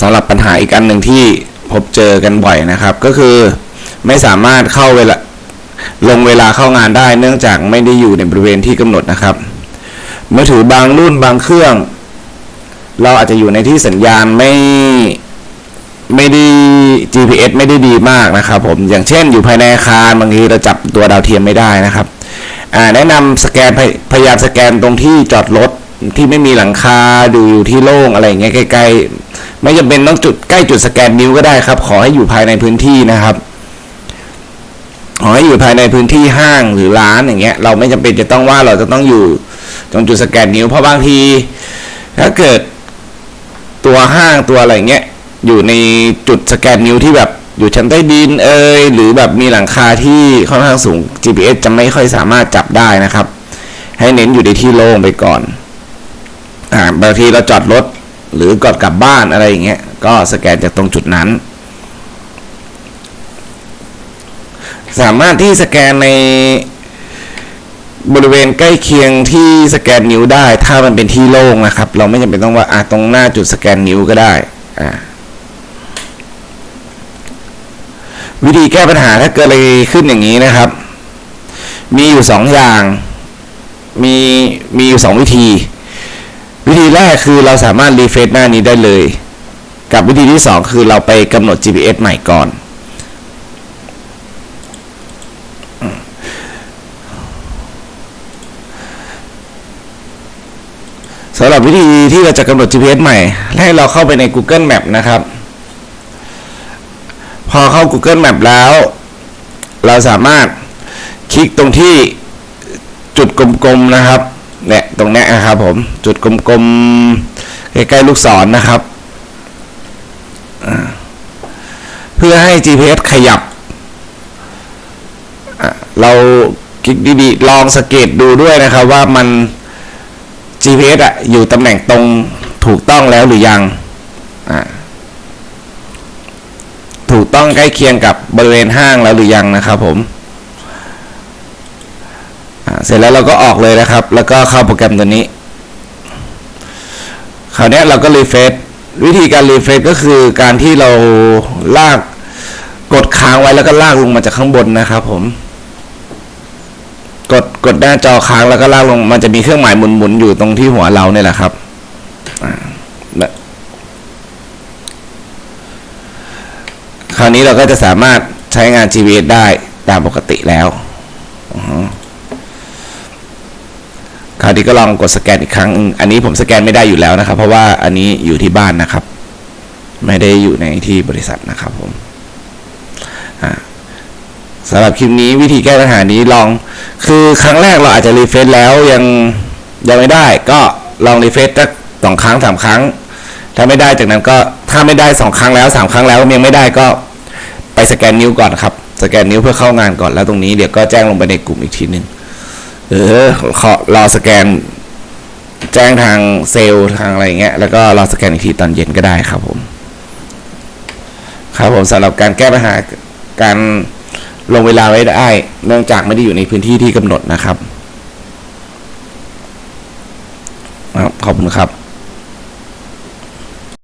สำหรับปัญหาอีกอันหนึ่งที่พบเจอกันบ่อยนะครับ ก็คือไม่สามารถเข้าเวลาลงเวลาเข้างานได้ เนื่องจากไม่ได้อยู่ในบริเวณที่กำหนดนะครับมือถือบางรุ่นบางเครื่อง เราอาจจะอยู่ในที่สัญญาณไม่ไม่ได้ GPS ไม่ได้ดีมากนะครับผมอย่างเช่นอยู่ภายในอาคารบางทีเราจับตัวดาวเทียมไม่ได้นะครับแนะนำสแกนพยายามสแกนตรงที่จอดรถที่ไม่มีหลังคาดูอยู่ที่โล่งอะไรเงี้ยใกล้ๆ ไม่จำเป็นต้องจุดใกล้จุดสแกนนิ้วก็ได้ครับ ขอให้อยู่ภายในพื้นที่นะครับ ขอให้อยู่ภายในพื้นที่ห้างหรือร้านอย่างเงี้ย เราไม่จำเป็นจะต้องว่าเราจะต้องอยู่ตรงจุดสแกนนิ้วเพราะบางที ถ้าเกิดตัวห้างตัวอะไรเงี้ยอยู่ในจุดสแกนนิ้วที่แบบอยู่ชั้นใต้ดินเอยหรือแบบมีหลังคาที่ค่อนข้างสูง GPS จะไม่ค่อยสามารถจับได้นะครับ ให้เน้นอยู่ในที่โล่งไปก่อนอ่าบางทีเราจอดรถ หรือก่อนกลับบ้านอะไรอย่างเงี้ยก็สแกนจากตรงจุดนั้น สามารถที่สแกนในบริเวณใกล้เคียงที่สแกนนิ้วได้ ถ้ามันเป็นที่โล่งนะครับ เราไม่จำเป็นต้องว่าอะตรงหน้าจุดสแกนนิ้วก็ได้อ่าวิธีแก้ปัญหาถ้าเกิดอะไรขึ้นอย่างนี้นะครับ มีอยู่สองอย่าง มีมีอยู่สองวิธี วิธีแรกคือเราสามารถรีเฟซหน้านี้ได้เลย กับวิธีที่สองคือเราไปกำหนด GPS ใหม่ก่อน สำหรับวิธีที่เราจะกำหนด GPS ใหม่ ให้เราเข้าไปใน Google Map นะครับ พอเข้า Google Map แล้ว เราสามารถคลิกตรงที่จุดกลมๆนะครับ ตรงนี้นะครับผมจุดกลมๆใกล้ๆลูกศรนะครับ เพื่อให้ GPS ขยับ เราคลิกดีๆ ลองสเกตดูด้วยนะครับว่ามัน GPS อะอยู่ตำแหน่งตรงถูกต้องแล้วหรือยัง ถูกต้องใกล้เคียงกับบริเวณห้างแล้วหรือยังนะครับผม เสร็จแล้วเราก็ออกเลยนะครับ แล้วก็เข้าโปรแกรมตัวนี้ คราวนี้เราก็รีเฟซวิธีการรีเฟซก็คือการที่เราลากกดค้างไว้แล้วก็ลากลงมาจากข้างบนนะครับผม กดกดหน้าจอค้างแล้วก็ลากลงมันจะมีเครื่องหมายหมุนๆอยู่ตรงที่หัวเราเนี่ยแหละครับคราวนี้เราก็จะสามารถใช้งาน GPS ได้ตามปกติแล้วอือฮึ คราวนี้ก็ลองกดสแกนอีกครั้ง อันนี้ผมสแกนไม่ได้อยู่แล้วนะครับ เพราะว่าอันนี้อยู่ที่บ้านนะครับ ไม่ได้อยู่ในที่บริษัทนะครับผมอ่าสำหรับคลิปนี้วิธีแก้ปัญหานี้ลอง คือครั้งแรกเราอาจจะรีเฟซแล้วยังยังไม่ได้ ก็ลองรีเฟซสักสองครั้งสามครั้ง ถ้าไม่ได้จากนั้นก็ถ้าไม่ได้สองครั้งแล้วสามครั้งแล้วยังไม่ได้ก็ไปสแกนนิ้วก่อนครับ สแกนนิ้วเพื่อเข้างานก่อนแล้วตรงนี้เดี๋ยวก็แจ้งลงไปในกลุ่มอีกทีหนึ่ง เออขอรอสแกน แจ้งทางเซลล์ทางอะไรเงี้ยแล้วก็รอสแกนอีกทีตอนเย็นก็ได้ครับผมครับผมสำหรับการแก้ปัญหาการลงเวลาไว้ได้ เนื่องจากไม่ได้อยู่ในพื้นที่ที่กำหนดนะครับครับขอบคุณครับ